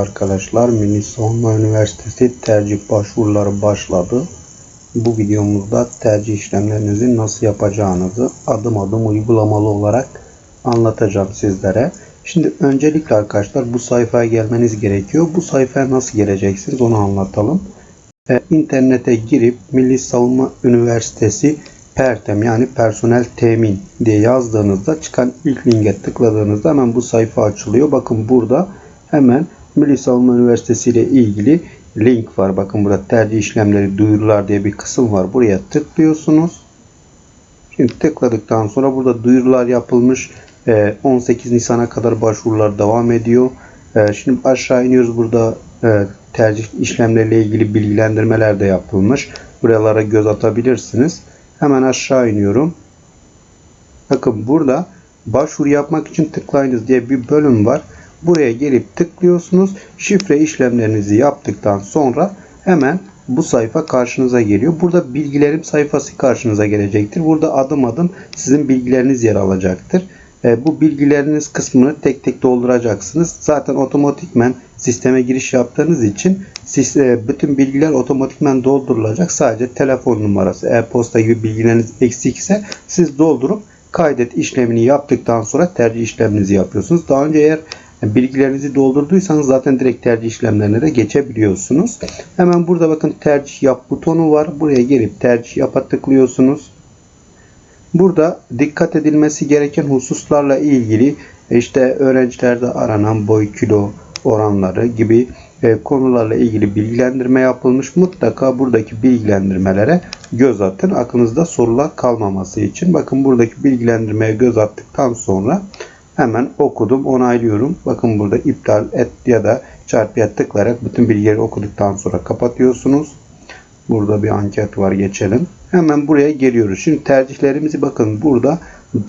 Arkadaşlar Milli Savunma Üniversitesi tercih başvuruları başladı. Bu videomuzda tercih işlemlerinizi nasıl yapacağınızı adım adım uygulamalı olarak anlatacağım sizlere. Şimdi öncelikle arkadaşlar bu sayfaya gelmeniz gerekiyor. Bu sayfaya nasıl geleceksiniz onu anlatalım. Ee, internete girip Milli Savunma Üniversitesi PERTEM yani personel temin diye yazdığınızda çıkan ilk linke tıkladığınızda hemen bu sayfa açılıyor. Bakın burada hemen Milli Savunma Üniversitesi ile ilgili link var. Bakın burada tercih işlemleri duyurular diye bir kısım var. Buraya tıklıyorsunuz. Şimdi tıkladıktan sonra burada duyurular yapılmış. Ee, 18 Nisan'a kadar başvurular devam ediyor. Ee, Şimdi aşağı iniyoruz. Burada e, tercih işlemleriyle ilgili bilgilendirmeler de yapılmış. Buralara göz atabilirsiniz. Hemen aşağı iniyorum. Bakın burada başvuru yapmak için tıklayınız diye bir bölüm var. Buraya gelip tıklıyorsunuz. Şifre işlemlerinizi yaptıktan sonra hemen bu sayfa karşınıza geliyor. Burada bilgilerim sayfası karşınıza gelecektir. Burada adım adım sizin bilgileriniz yer alacaktır. Bu bilgileriniz kısmını tek tek dolduracaksınız. Zaten otomatikmen sisteme giriş yaptığınız için siz, e, bütün bilgiler otomatikmen doldurulacak. Sadece telefon numarası, e-posta gibi bilgileriniz eksikse siz doldurup kaydet işlemini yaptıktan sonra tercih işleminizi yapıyorsunuz. Daha önce eğer bilgilerinizi doldurduysanız zaten direkt tercih işlemlerine de geçebiliyorsunuz. Hemen burada bakın tercih yap butonu var. Buraya gelip tercih yapa tıklıyorsunuz. Burada dikkat edilmesi gereken hususlarla ilgili işte öğrencilerde aranan boy kilo oranları gibi e, konularla ilgili bilgilendirme yapılmış. Mutlaka buradaki bilgilendirmelere göz atın. Aklınızda sorular kalmaması için. Bakın buradaki bilgilendirmeye göz attıktan sonra hemen okudum, onaylıyorum. Bakın burada iptal et ya da çarpıya tıklayarak bütün bilgileri okuduktan sonra kapatıyorsunuz. Burada bir anket var geçelim. Hemen buraya geliyoruz. Şimdi tercihlerimizi bakın burada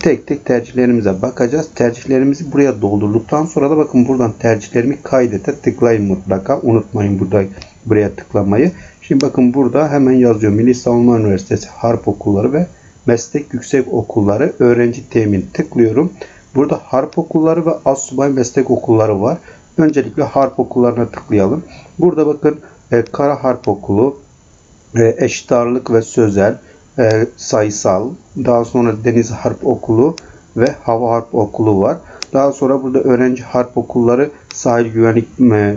tek tek tercihlerimize bakacağız. Tercihlerimizi buraya doldurduktan sonra da bakın buradan tercihlerimi kaydete tıklayın mutlaka. Unutmayın burada buraya tıklamayı. Şimdi bakın burada hemen yazıyor. Milli Savunma Üniversitesi Harp Okulları ve Meslek Yüksek Okulları öğrenci temin tıklıyorum. Burada harp okulları ve assubay meslek okulları var. Öncelikle harp okullarına tıklayalım. Burada bakın e, Kara Harp Okulu, e, Eşit Ağırlık ve Sözel, e, Sayısal, daha sonra Deniz Harp Okulu ve Hava Harp Okulu var. Daha sonra burada öğrenci harp okulları sahil güvenlik e,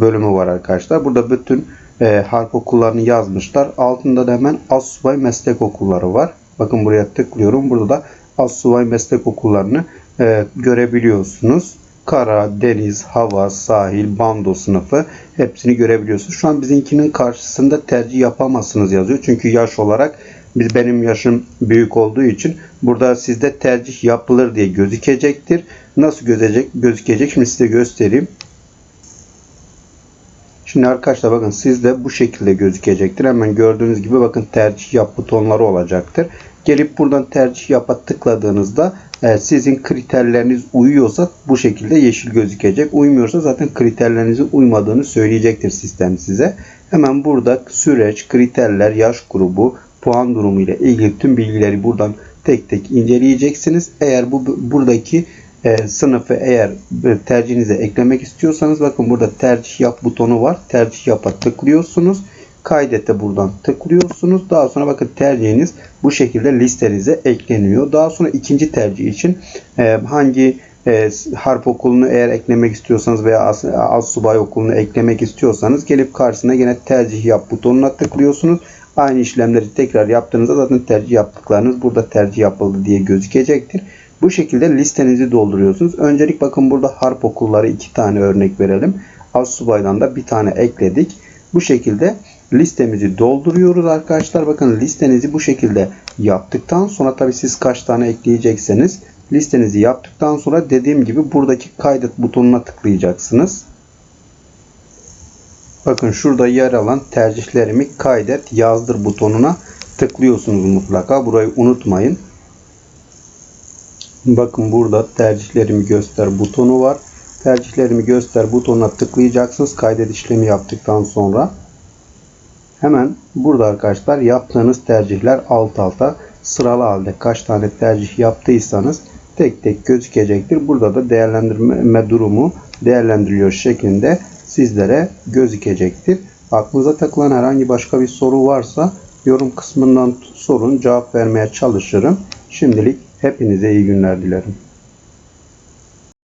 bölümü var arkadaşlar. Burada bütün e, harp okullarını yazmışlar. Altında da hemen assubay meslek okulları var. Bakın buraya tıklıyorum. Burada da assubay meslek okullarını e, görebiliyorsunuz. Kara, deniz, hava, sahil, bando sınıfı hepsini görebiliyorsunuz. Şu an bizimkinin karşısında tercih yapamazsınız yazıyor. Çünkü yaş olarak biz benim yaşım büyük olduğu için burada sizde tercih yapılır diye gözükecektir. Nasıl gözecek, gözükecek? Şimdi size göstereyim. Şimdi arkadaşlar bakın sizde bu şekilde gözükecektir. Hemen gördüğünüz gibi bakın tercih yap butonları olacaktır. Gelip buradan tercih yapa tıkladığınızda e, sizin kriterleriniz uyuyorsa bu şekilde yeşil gözükecek. Uymuyorsa zaten kriterlerinizi uymadığını söyleyecektir sistem size. Hemen burada süreç, kriterler, yaş grubu, puan durumu ile ilgili tüm bilgileri buradan tek tek inceleyeceksiniz. Eğer bu buradaki e, sınıfı eğer tercihinize eklemek istiyorsanız bakın burada tercih yap butonu var. Tercih yapa tıklıyorsunuz. Kaydete buradan tıklıyorsunuz. Daha sonra bakın tercihiniz bu şekilde listenize ekleniyor. Daha sonra ikinci tercih için e, hangi e, harp okulunu eğer eklemek istiyorsanız veya as, az subay okulunu eklemek istiyorsanız gelip karşısına yine tercih yap butonuna tıklıyorsunuz. Aynı işlemleri tekrar yaptığınızda zaten tercih yaptıklarınız burada tercih yapıldı diye gözükecektir. Bu şekilde listenizi dolduruyorsunuz. Öncelik bakın burada harp okulları iki tane örnek verelim. Az subaydan da bir tane ekledik. Bu şekilde listemizi dolduruyoruz arkadaşlar. Bakın listenizi bu şekilde yaptıktan sonra tabi siz kaç tane ekleyecekseniz listenizi yaptıktan sonra dediğim gibi buradaki kaydet butonuna tıklayacaksınız. Bakın şurada yer alan tercihlerimi kaydet yazdır butonuna tıklıyorsunuz mutlaka. Burayı unutmayın. Bakın burada tercihlerimi göster butonu var. Tercihlerimi göster butonuna tıklayacaksınız. Kaydet işlemi yaptıktan sonra. Hemen burada arkadaşlar yaptığınız tercihler alt alta sıralı halde kaç tane tercih yaptıysanız tek tek gözükecektir. Burada da değerlendirme durumu değerlendiriliyor şeklinde sizlere gözükecektir. Aklınıza takılan herhangi başka bir soru varsa yorum kısmından sorun cevap vermeye çalışırım. Şimdilik hepinize iyi günler dilerim.